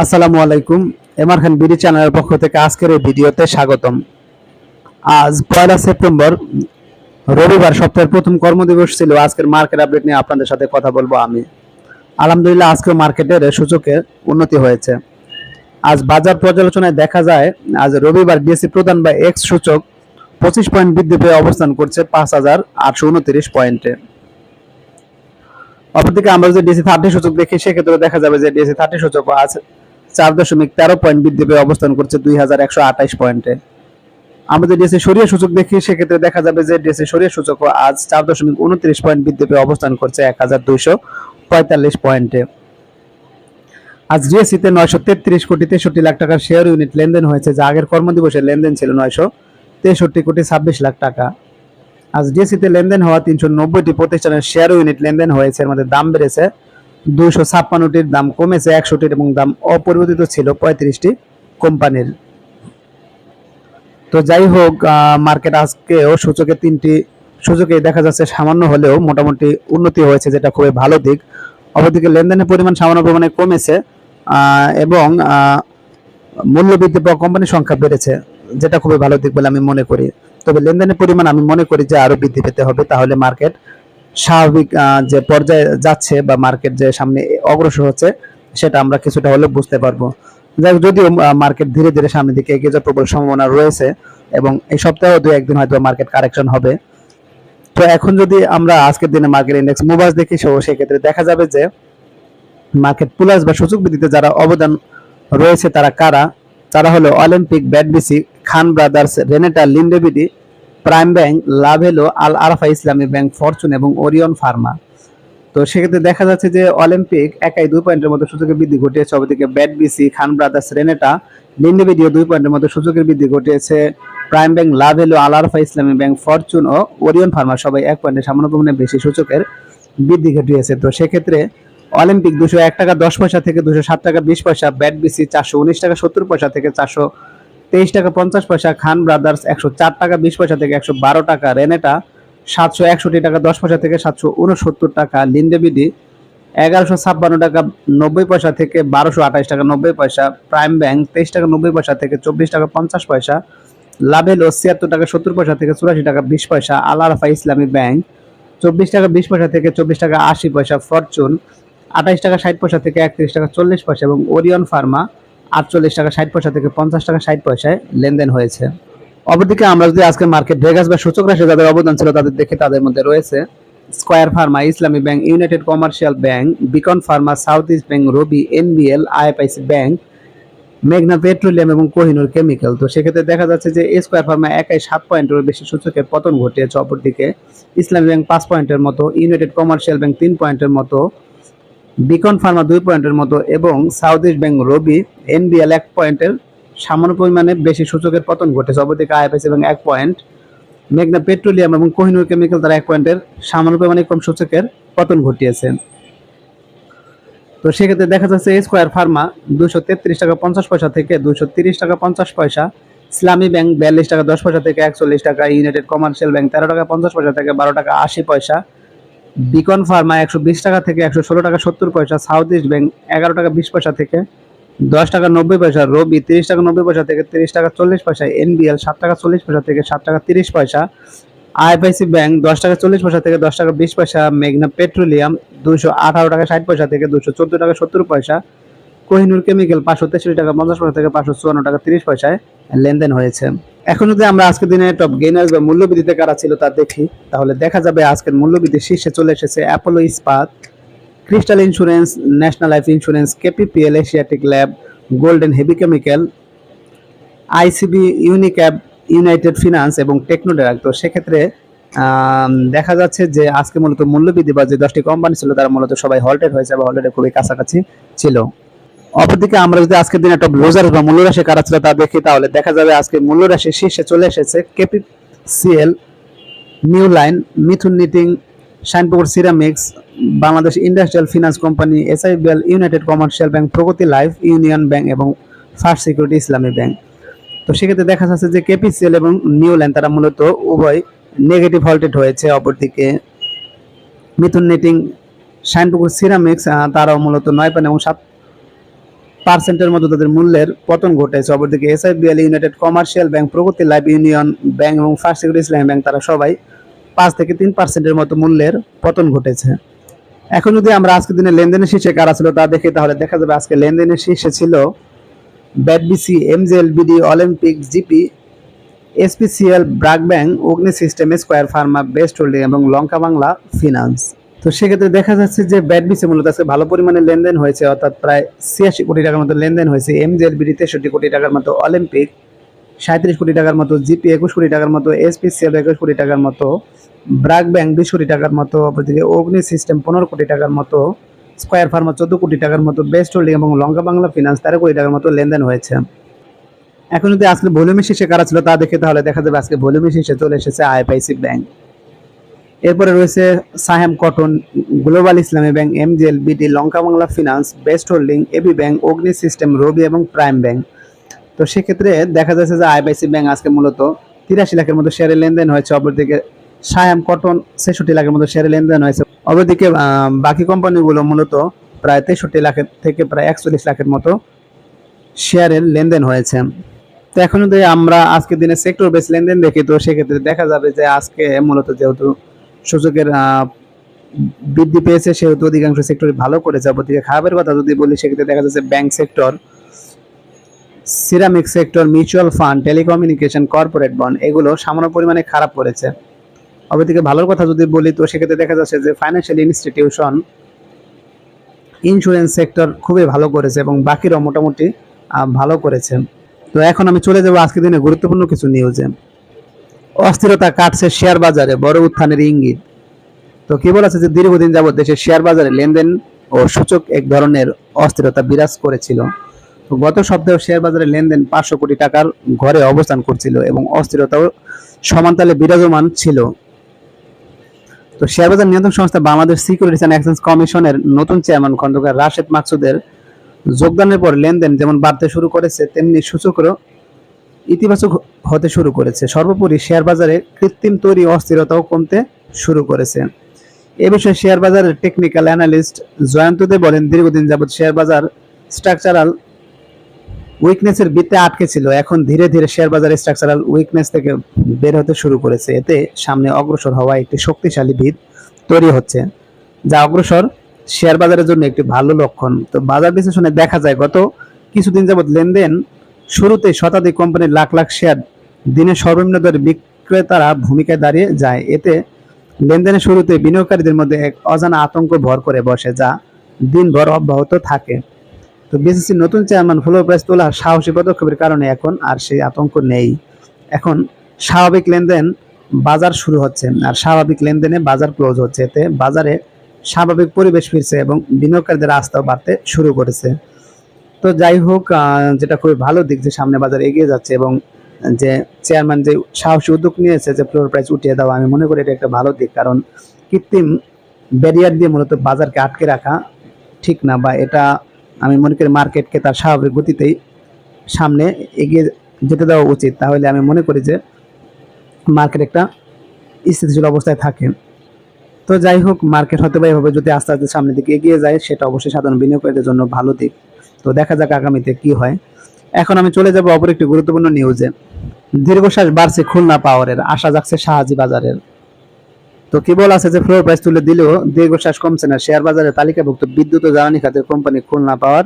আসসালামু আলাইকুম। এমআর খান বিডি চ্যানেলের পক্ষ থেকে আজকের এই ভিডিওতে স্বাগতম। আজ পয়লা সেপ্টেম্বর, রবিবার সপ্তাহের প্রথম কর্মদিবস ছিল। আজকের মার্কেট আপডেট নিয়ে আপনাদের সাথে কথা বলব আমি। আলহামদুলিল্লাহ, আজকের মার্কেটের সূচকের উন্নতি হয়েছে। আজ বাজার পর্যালোচনায় দেখা যায়, আজ রবিবার ডিএসসি প্রধান বা এক্স সূচক পঁচিশ পয়েন্ট বৃদ্ধি পেয়ে অবস্থান করছে পাঁচ হাজার আটশো উনত্রিশ পয়েন্টে অপরদিকে আমরা যদি ডিসি থার্টি সূচক দেখি, সেক্ষেত্রে দেখা যাবে যে ডিসি থার্টি সূচক আজ চার দশমিক তেরো পয়েন্ট বৃদ্ধি পেয়ে অবস্থান করছে দুই হাজার একশো আঠাইশ পয়েন্টে যদি ডিএসসি সরিয়ে সূচক দেখি, সেক্ষেত্রে দেখা যাবে যে ডিএসসি সরিয়ে সূচক আজ চার দশমিক উনত্রিশ পয়েন্ট বৃদ্ধি পেয়ে অবস্থান করছে এক হাজার দুইশো পঁয়তাল্লিশ পয়েন্টে আজ ডিএসসিতে নয়শো তেত্রিশ কোটি তেষট্টি লাখ টাকার শেয়ার ইউনিট লেনদেন হয়েছে, যা আগের কর্মদিবসের লেনদেন ছিল নয়শো তেষট্টি কোটি ছাব্বিশ লাখ টাকা। আজ ডিএসসিতে লেনদেন হওয়া তিনশো নব্বইটি প্রতিষ্ঠানের শেয়ার ইউনিট লেনদেন হয়েছে, এর মধ্যে দাম বেড়েছে দুইশো ছাপ্পান্নটির দাম কমেছে একশোটির এবং দাম অপরিবর্তিত ছিল পঁয়ত্রিশটি কোম্পানির। তো যাই হোক মার্কেট আজকেও সূচকে তিনটি, সূচকে দেখা যাচ্ছে সামান্য হলেও মোটামুটি উন্নতি হয়েছে, যেটা খুবই ভালো দিক। অপরদিকে লেনদেনের পরিমাণ সামান্য পরিমাণে কমেছে এবং মূল্য বৃদ্ধি পাওয়া কোম্পানির সংখ্যা বেড়েছে, যেটা খুবই ভালো দিক বলে আমি মনে করি। তবে লেনদেনের পরিমাণ আমি মনে করি যে আরও বৃদ্ধি পেতে হবে, তাহলে মার্কেট স্বাভাবিক যে পর্যায়ে যাচ্ছে বা মার্কেট যে সামনে অগ্রসর হচ্ছে, সেটা আমরা কিছুটা হলেও বুঝতে পারব। যাই যদিও মার্কেট ধীরে ধীরে সামনের দিকে এগিয়ে যাওয়ার প্রবল সম্ভাবনা রয়েছে এবং এই সপ্তাহে দু একদিন হয়তো মার্কেট কারেকশন হবে। তো এখন যদি আমরা আজকের দিনে মার্কেট ইন্ডেক্স মুভাস দেখি, সো সেক্ষেত্রে দেখা যাবে যে মার্কেট প্লাস বা সূচক বৃদ্ধিতে যারা অবদান রয়েছে, তারা কারা? তারা হলো Olympic BATBC Khan brothers Renata Linde BD prime bank Lovello Al Arafah Islami bank fortune এবং ওরিয়ন ফার্মা তো সেক্ষেত্রে দেখা যাচ্ছে যে অলিম্পিক একাই দুই পয়েন্টের মতো সূচকের বৃদ্ধি ঘটিয়েছে। অপরদিকে ব্যাডবিসি খান ব্রাদার্স রেনেটা লিন্ডেবিডিও দুই পয়েন্টের মতো সূচকের বৃদ্ধি ঘটিয়েছে। Prime bank Lovello Al Arafah Islami bank fortune ও ওরিয়ন ফার্মা সবাই এক পয়েন্টের সামান্য পরিমাণে বেশি সূচকের বৃদ্ধি ঘটিয়েছে। তো সেক্ষেত্রে অলিম্পিক দুশো এক টাকা দশ পয়সা থেকে দুশো সাত টাকা বিশ পয়সা ব্যাট বিসি চারশো উনিশ টাকা সত্তর পয়সা থেকে চারশো তেইশ টাকা পঞ্চাশ পয়সা, খান ব্রাদার্স একশো চার টাকা, বিশ পয়সা থেকে একশো বারো টাকা, রেনেটা সাতশো একষট্টি টাকা, দশ পয়সা থেকে সাতশো উনসত্তর টাকা লিন্ডেবিডি এগারোশো ছাপ্পান্ন টাকা, নব্বই পয়সা থেকে বারোশো আঠাশ টাকা, নব্বই পয়সা, প্রাইম ব্যাংক তেইশ টাকা, নব্বই পয়সা থেকে চব্বিশ টাকা, পঞ্চাশ পয়সা, লাভেলো ছিয়াত্তর টাকা, সত্তর পয়সা থেকে চুরাশি টাকা, বিশ পয়সা, আল আরাফা ইসলামী ব্যাংক, চব্বিশ টাকা, বিশ পয়সা থেকে চব্বিশ টাকা, আশি পয়সা, ফরচুন, আঠাইশ টাকা, ষাট পয়সা থেকে একত্রিশ টাকা, চল্লিশ পয়সা এবং ওরিয়ন ফার্মা আটচল্লিশ টাকা, ষাট পয়সা থেকে পঞ্চাশ টাকা, ষাট পয়সায় লেনদেন হয়েছে। অপরদিকে আমরা যদি আজকে মার্কেট ভেগাস বা সূচক রাশি যাদের অবদান ছিল তাদের দেখে তাদের মধ্যে রয়েছে square pharma, Islami bank, united commercial bank, Beacon pharma, south east bank, Robi, NBL, IFIC bank, মেঘনা পেট্রোলিয়াম এবং কোহিনুর কেমিক্যাল। তো সেক্ষেত্রে দেখা যাচ্ছে যে স্কোয়ার ফার্মা একাই সাত পয়েন্টের বেশি সূচকের পতন ঘটিয়েছে। অপরদিকে ইসলামী ব্যাংক পাঁচ পয়েন্টের মতো, ইউনাইটেড কমার্শিয়াল ব্যাংক তিন পয়েন্টের মতো বিকন ফার্মা দুই পয়েন্টের মতো এবং south east bank Robi NBL এক পয়েন্টের সামান্য পরিমাণে বেশি সূচকের পতন ঘটেছে। অপরদিকে আইএফএস এবং এক পয়েন্ট। মেঘনা পেট্রোলিয়াম এবং কোহিনুর কেমিক্যাল তারা এক পয়েন্টের সামান্য পরিমাণে কম সূচকের পতন ঘটিয়েছে। তো সেক্ষেত্রে দেখা যাচ্ছে স্কোয়ার ফার্মা দুশো তেত্রিশ টাকা পঞ্চাশ পয়সা থেকে দুশো তিরিশ টাকা পঞ্চাশ পয়সা। ইসলামী ব্যাংক বিয়াল্লিশ টাকা দশ পয়সা থেকে একচল্লিশ টাকা। ইউনাইটেড কমার্শিয়াল ব্যাংক তেরো টাকা পঞ্চাশ পয়সা থেকে বারো টাকা আশি পয়সা। বিকন ফার্মা একশো বিশ টাকা থেকে একশো ষোলো টাকা সত্তর পয়সা সাউথ ইস্ট ব্যাংক এগারো টাকা বিশ পয়সা থেকে দশ টাকা নব্বই পয়সা রবি তিরিশ টাকা নব্বই পয়সা থেকে তিরিশ টাকা চল্লিশ পয়সা এনবিএল সাত টাকা চল্লিশ পয়সা থেকে সাত টাকা তিরিশ পয়সা আইএফআইসি ব্যাংক দশ টাকা চল্লিশ পয়সা থেকে দশ টাকা বিশ পয়সা মেঘনা পেট্রোলিয়াম দুশো আঠারো টাকা ষাট পয়সা থেকে দুশো চোদ্দ টাকা সত্তর পয়সা কোহিনুর কেমিক্যাল পাঁচশো তেষট্টি টাকা, পঞ্চাশ পয়সা থেকে পাঁচশো চুয়ান্ন টাকা, তিরিশ পয়সায় লেনদেন হয়েছে। এখন যদি আমরা আজকের দিনে টপ গেইনার্স বা মূল্যবৃদ্ধিতে কারা ছিল তা দেখি, তাহলে দেখা যাবে আজকের মূল্যবৃদ্ধির শীর্ষে চলে এসেছে Apollo Ispat crystal insurance national life insurance KPPL Asiatic lab golden heavy chemical ICB Unicap united finance এবং টেকনোডেরাক তো সেক্ষেত্রে দেখা যাচ্ছে যে আজকে মূলত মূল্যবৃদ্ধি বা যে দশটি কোম্পানি ছিল, তারা মূলত সবাই হল্টেড হয়েছে বা হল্টেডের খুবই কাছাকাছি ছিল। অপরদিকে আমরা যদি আজকের দিনে একটা ব্লোজার বা মূল্যরাশি কারা ছিল তা দেখি, তাহলে দেখা যাবে আজকে মূল্যরাশি শীর্ষে চলে এসেছে KPCL, new line, Mithun knitting, Shinepukur ceramics, Bangladesh industrial finance company, SIBL, united commercial bank, Pragati life, union bank এবং ফার্স্ট সিকিউরিটি ইসলামী ব্যাংক। তো সেক্ষেত্রে দেখা যাচ্ছে যে কেপিসিএল এবং নিউ লাইন তারা মূলত উভয় নেগেটিভ হল্টেড হয়েছে, অপরদিকে মিথুন নিটিং, শাইনপুকুর সিরামিক্স তারাও মূলত নয় পয়েন্ট এবং সাত পার্সেন্টের মতো তাদের মূল্যের পতন ঘটেছে। অপরদিকে SIBL united commercial bank, Pragati life union bank এবং ফার্স্ট সিকিউরিটি ইসলামী ব্যাংক তারা সবাই পাঁচ থেকে তিন পার্সেন্টের মতো মূল্যের পতন ঘটেছে। এখন যদি আমরা আজকের দিনে লেনদেনের শীর্ষে কারা ছিল তা দেখি, তাহলে দেখা যাবে আজকে লেনদেনের শীর্ষে ছিল BATBC MJLBD Olympic, GP, SPCL, BRAC bank, Agni system, square pharma, best holding এবং লঙ্কা বাংলা ফিনান্স। তো সেক্ষেত্রে দেখা যাচ্ছে যে ব্যাটবিসি মূলত আজকে ভালো পরিমাণে লেনদেন হয়েছে, অর্থাৎ প্রায় ছিয়াশি কোটি টাকার মতো লেনদেন হয়েছে। এমজেএলবিডি তেষট্টি কোটি টাকার মতো অলিম্পিক সাঁত্রিশ কোটি টাকার মতো জিপি একুশ কোটি টাকার মতো এসপিসিএল একুশ কোটি টাকার মতো ব্রাক ব্যাংক বিশ কোটি টাকার মতো, অপরদিকে অগ্নি সিস্টেম পনেরো কোটি টাকার মতো স্কোয়ার ফার্মা চোদ্দ কোটি টাকার মতো বেস্ট হোল্ডিং এবং লঙ্কা বাংলা ফিনান্স তেরো কোটি টাকার মতো লেনদেন হয়েছে। এখন যদি আজকে ভলিউমের শীর্ষে কারা ছিল তা দেখে তাহলে দেখা যাবে আজকে ভলিউমের শীর্ষে চলে এসেছে আইএফআইসি ব্যাংক এরপরে রয়েছে Saham cotton, global Islami bank, MGL BD Lanka Bangla finance, best holding, AB bank, Agni system, Robi এবং প্রাইম ব্যাংক। তো সেক্ষেত্রে দেখা যাচ্ছে যে আইএফআইসি ব্যাংক আজকে মূলত তিরাশি লাখের মতো শেয়ারের লেনদেন হয়েছে, অপরদিকে সায়াম কটন ছেষট্টি লাখের মতো শেয়ারের লেনদেন হয়েছে। অপরদিকে বাকি কোম্পানিগুলো মূলত প্রায় তেষট্টি লাখের থেকে প্রায় একচল্লিশ লাখের মতো শেয়ারের লেনদেন হয়েছে। তো এখন যদি আমরা আজকের দিনে সেক্টর বেস লেনদেন দেখি, তো সেক্ষেত্রে দেখা যাবে যে আজকে মূলত যেহেতু সূচকের বৃদ্ধি পেয়েছে, সেহেতু অধিকাংশ সেক্টরে ভালো করেছে। অপরদিকে খারাপের কথা যদি বলি, সেক্ষেত্রে দেখা যাচ্ছে bank sector ceramic sector mutual fund telecommunication corporate bond এগুলো সামান্য পরিমাণে খারাপ করেছে। অপরদিকে ভালোর কথা যদি বলি, তো সেক্ষেত্রে দেখা যাচ্ছে যে ফাইন্যান্সিয়াল ইনস্টিটিউশন ইন্স্যুরেন্স সেক্টর খুবই ভালো করেছে এবং বাকিরাও মোটামুটি ভালো করেছে। তো এখন আমি চলে যাব আজকের দিনে গুরুত্বপূর্ণ কিছু নিউজে অস্থিরতা কাটছে শেয়ার বাজারে, বড় উত্থানের ইঙ্গিত। তো কি বলা আছে যে দীর্ঘদিন যাবত দেশের শেয়ার বাজারে লেনদেন ও সূচক এক ধরনের অস্থিরতা বিরাজ করেছিল। গত সপ্তাহে শেয়ার বাজারে লেনদেন পাঁচশো কোটি টাকার ঘরে অবস্থান করছিল এবং অস্থিরতাও সমানতালে বিরাজমান ছিল। তো শেয়ার বাজার নিয়ন্ত্রণ সংস্থা বাংলাদেশ সিকিউরিটিজ অ্যান্ড এক্সচেঞ্জ কমিশনের নতুন চেয়ারম্যান খন্দকার রাশেদ মাকসুদের যোগদানের পর লেনদেন যেমন বাড়তে শুরু করেছে, তেমনি সূচকও ইতিবাচক হতে শুরু করেছে। সর্বোপরি শেয়ার বাজারে কৃত্রিম তৈরি অস্থিরতাও কমতে শুরু করেছে। এ বিষয়ে শেয়ার বাজারের টেকনিক্যাল অ্যানালিস্ট জয়ন্ত দে বলেন, দীর্ঘদিন যাবত শেয়ার বাজার স্ট্রাকচারাল উইকনেসের বৃত্তে আটকে ছিল। এখন ধীরে ধীরে শেয়ার বাজার স্ট্রাকচারাল উইকনেস থেকে বের হতে শুরু করেছে। এতে সামনে অগ্রসর হওয়া একটি শক্তিশালী ভিত তৈরি হচ্ছে, যা অগ্রসর শেয়ার বাজারের জন্য একটি ভালো লক্ষণ। তো বাজার বিশ্লেষণে দেখা যায়, গত কিছুদিন যাবত লেনদেন শুরুতে শতাধিক কোম্পানির লাখ লাখ শেয়ার দিনে সর্বনিম্ন দরে বিক্রেতারা ভূমিকায় দাঁড়িয়ে যায়। এতে লেনদেনের শুরুতে বিনিয়োগকারীদের মধ্যে এক অজানা আতঙ্ক ভর করে বসে, যা দিনভর অব্যাহত থাকে। তো বিসিসির নতুন চেয়ারম্যান ফ্লোর প্রাইস তোলার সাহসী পদক্ষেপের কারণে এখন আর সেই আতঙ্ক নেই। এখন স্বাভাবিক লেনদেন বাজার শুরু হচ্ছে আর স্বাভাবিক লেনদেনে বাজার ক্লোজ হচ্ছে। এতে বাজারে স্বাভাবিক পরিবেশ ফিরছে এবং বিনিয়োগকারীদের আস্থাও বাড়তে শুরু করেছে। তো যাই হোক যেটা খুবই ভালো দিক যে সামনে বাজার এগিয়ে যাচ্ছে এবং যে চেয়ারম্যান যে সাহসী উদ্যোগ নিয়েছে যে ফ্লোর প্রাইস উঠিয়ে দেওয়া, আমি মনে করি এটা একটা ভালো দিক। কারণ কৃত্রিম ব্যারিয়ার দিয়ে মূলত বাজারকে আটকে রাখা ঠিক না বা এটা আমি মনে করি মার্কেটকে তার স্বাভাবিক গতিতেই সামনে এগিয়ে যেতে দেওয়া উচিত। তাহলে আমি মনে করি যে মার্কেট একটা স্থিতিশীল অবস্থায় থাকে। তো যাই হোক মার্কেট হতে পারে এভাবে যদি আস্তে আস্তে সামনের দিকে এগিয়ে যায়, সেটা অবশ্যই সাধারণ বিনিয়োগকারীদের জন্য ভালো দিক। তো দেখা যাক আগামীতে কি হয়। এখন আমি চলে যাব অপর একটি গুরুত্বপূর্ণ নিউজে দীর্ঘশ্বাস বাড়ছে খুলনা পাওয়ারের আশা যাচ্ছে শাহাজি বাজারের। তো কি বলা আছে যে ফ্লোর প্রাইস তুলে দিলেও দীর্ঘশ্বাস কমছে না। শেয়ার বাজারে তালিকাভুক্ত বিদ্যুৎ ও জ্বালানি খাতের কোম্পানি খুলনা পাওয়ার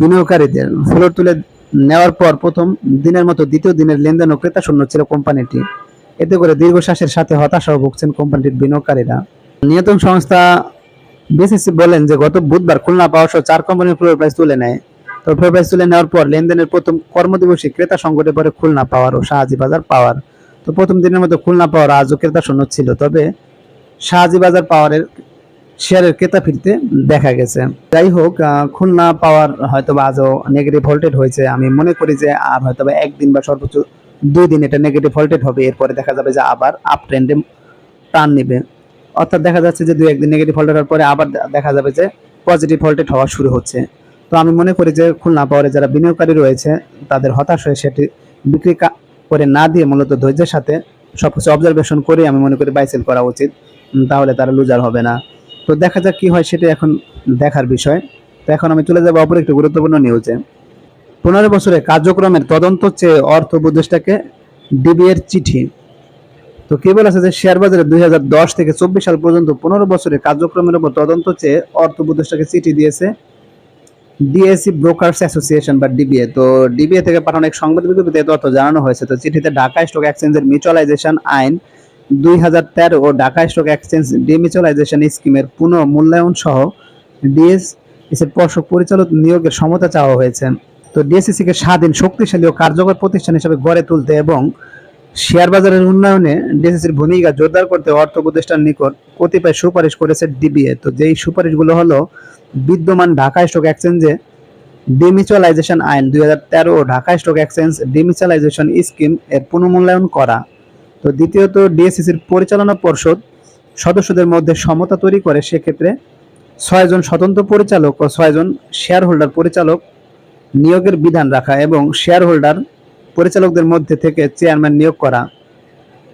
বিনিয়োগকারীদের। ফ্লোর তুলে নেওয়ার পর প্রথম দিনের মতো দ্বিতীয় দিনের লেনদেন ও ক্রেতা শূন্য ছিল কোম্পানিটি। এতে করে দীর্ঘশ্বাসের সাথে হতাশাও ভুগছেন কোম্পানিটির বিনিয়োগকারীরা। নিয়ন্ত্রণ সংস্থা বিসিসি বলেন যে, গত বুধবার খুলনা পাওয়ার সহ চার কোম্পানির ফ্লোর প্রাইস তুলে নেয়। তো ফ্লোর প্রাইস তুলে নেওয়ার পর লেনদেনের প্রথম কর্মদিবসে ক্রেতা সংকটে পরে খুলনা পাওয়ার ও শাহাজি বাজার পাওয়ার। তো প্রথম দিনের মতো খুলনা পাওয়ার আজও ক্রেতা শূন্য ছিল, তবে শাহাজি বাজার পাওয়ারের শেয়ারের ক্রেতা ফিরতে দেখা গেছে। যাই হোক খুলনা পাওয়ার হয়তো বা আজও নেগেটিভ ভোল্টেড হয়েছে। আমি মনে করি যে, আর হয়তো বা একদিন বা সর্বোচ্চ দুই দিন এটা নেগেটিভ ভোল্টেড হবে। এরপরে দেখা যাবে যে আবার আপ ট্রেন্ডে টান নিবে। অর্থাৎ দেখা যাচ্ছে যে দুই একদিন নেগেটিভ ভোল্টেড হওয়ার পরে আবার দেখা যাবে যে পজিটিভ ভোল্টেড হওয়া শুরু হচ্ছে। তো আমি মনে করি যে খুলনা পাওয়ারে যারা বিনিয়োগকারী রয়েছে, তাদের হতাশ হয়ে সেটি বিক্রি করে না দিয়ে মূলত ধৈর্যের সাথে সব কিছু অবজারভেশন করে আমি মনে করি বাইসেল করা উচিত। তাহলে তারা লুজার হবে না। তো দেখা যাক কি হয় সেটা এখন দেখার বিষয়। তো এখন আমি চলে যাব অপর একটি গুরুত্বপূর্ণ নিউজে পনেরো বছরের কার্যক্রমের তদন্ত চেয়ে অর্থ উপদেষ্টাকে ডিবি এর চিঠি। তো কে বলেছে যে শেয়ার বাজারে দুই হাজার দশ থেকে চব্বিশ সাল পর্যন্ত পনেরো বছরের কার্যক্রমের উপর তদন্ত চেয়ে অর্থ উপদেষ্টাকে চিঠি দিয়েছে ডিএসসি ব্রোকার্স অ্যাসোসিয়েশন বা ডিবিএ। তো ডিবিএ থেকে পাঠানো এক সংবাদ বিজ্ঞপ্তিতে তথ্য জানানো হয়েছে। তো চিঠিতে ঢাকা স্টক এক্সচেঞ্জের মিউচুয়ালাইজেশন আইন দুই হাজার তেরো ও ঢাকা স্টক এক্সচেঞ্জ ডিমিউচুয়ালাইজেশন স্কিমের পুনঃ মূল্যায়ন সহ ডিএস পর্ষদ পরিচালক নিয়োগের সমতা চাওয়া হয়েছে। তো ডিএসসিসিকে স্বাধীন, শক্তিশালী ও কার্যকর প্রতিষ্ঠান হিসেবে গড়ে তুলতে এবং শেয়ার বাজারের উন্নয়নে ডিএসসির ভূমিকা জোরদার করতে অর্থ উপদেষ্টার নিকট কতিপয় সুপারিশ করেছে ডিবিএ। তো যেই সুপারিশগুলো হলো, বিদ্যমান ঢাকা স্টক এক্সচেঞ্জে ডিমিউচুয়ালাইজেশন আইন দুই তেরো Dhaka stock exchange demutualization scheme এর পুনর্মূল্যায়ন করা। তো দ্বিতীয়ত, ডিএসসিসির পরিচালনা পর্ষদ সদস্যদের মধ্যে সমতা তৈরি করে, সেক্ষেত্রে ছয়জন স্বতন্ত্র পরিচালক ও ছয়জন শেয়ার হোল্ডার পরিচালক নিয়োগের বিধান রাখা এবং শেয়ার হোল্ডার পরিচালকদের মধ্যে থেকে চেয়ারম্যান নিয়োগ করা।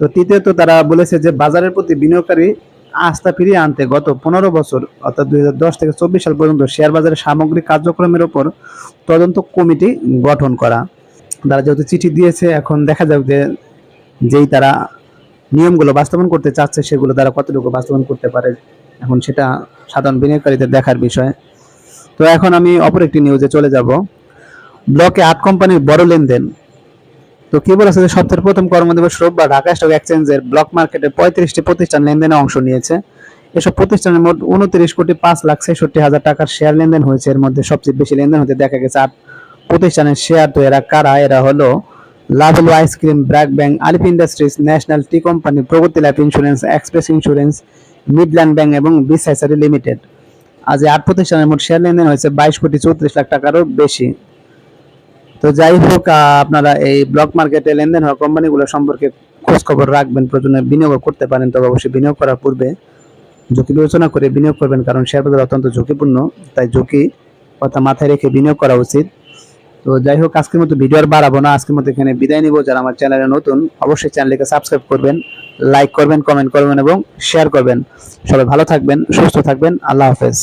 তো তৃতীয়ত তারা বলেছে যে বাজারের প্রতি বিনিয়োগকারী আস্থা ফিরিয়ে আনতে গত পনেরো বছর, অর্থাৎ দু হাজার দশ থেকে চব্বিশ সাল পর্যন্ত শেয়ার বাজারের সামগ্রিক কার্যক্রমের ওপর তদন্ত কমিটি গঠন করা। তারা যেহেতু চিঠি দিয়েছে, এখন দেখা যাবে যে যেই তারা নিয়মগুলো বাস্তবায়ন করতে চাচ্ছে সেগুলো তারা কতটুকু বাস্তবায়ন করতে পারে। এখন সেটা সাধারণ বিনিয়োগকারীদের দেখার বিষয়। তো এখন আমি অপর একটি নিউজে চলে যাব। ব্লকে আট কোম্পানির বড় লেনদেন। তো কি বলেছে যে সপ্তাহের প্রথম কর্মদিবস রোববার ঢাকা স্টক এক্সচেঞ্জের ব্লক মার্কেটে পঁয়ত্রিশটি প্রতিষ্ঠান লেনদেনে অংশ নিয়েছে। এসব প্রতিষ্ঠানের মোট উনত্রিশ কোটি পাঁচ লাখ ছেষট্টি হাজার টাকার শেয়ার লেনদেন হয়েছে। এর মধ্যে সবচেয়ে বেশি লেনদেন হতে দেখা গেছে আট প্রতিষ্ঠানের শেয়ার। তো এরা কারা? এরা হলো Lovello ice cream, BRAC bank, Alif industries, national tea company, Pragati life insurance, express insurance, Midland bank এবং বিসাইসারি লিমিটেড। আজ আট প্রতিষ্ঠানের মোট শেয়ার লেনদেন হয়েছে বাইশ কোটি চৌত্রিশ লাখ টাকারও বেশি। তো যাই হোক আপনারা এই ব্লক মার্কেটে লেনদেন হওয়া কোম্পানিগুলো সম্পর্কে খোঁজ খবর রাখবেন, প্রয়োজনে বিনিয়োগ করতে পারেন, তবে অবশ্যই বিনিয়োগ করার পূর্বে ঝুঁকি বিবেচনা করে বিনিয়োগ করবেন, কারণ শেয়ার বাজার অত্যন্ত ঝুঁকিপূর্ণ, তাই ঝুঁকি কথা মাথায় রেখে বিনিয়োগ করা উচিত। তো যাই হোক, আজকের মতো ভিডিও আর বাড়াবো না, আজকের মতো এখানে বিদায় নিব। যারা আমার চ্যানেলে নতুন, অবশ্যই চ্যানেলকে সাবস্ক্রাইব করবেন লাইক করবেন কমেন্ট করবেন এবং শেয়ার করবেন। সবাই ভালো থাকবেন, সুস্থ থাকবেন, আল্লাহ হাফেজ।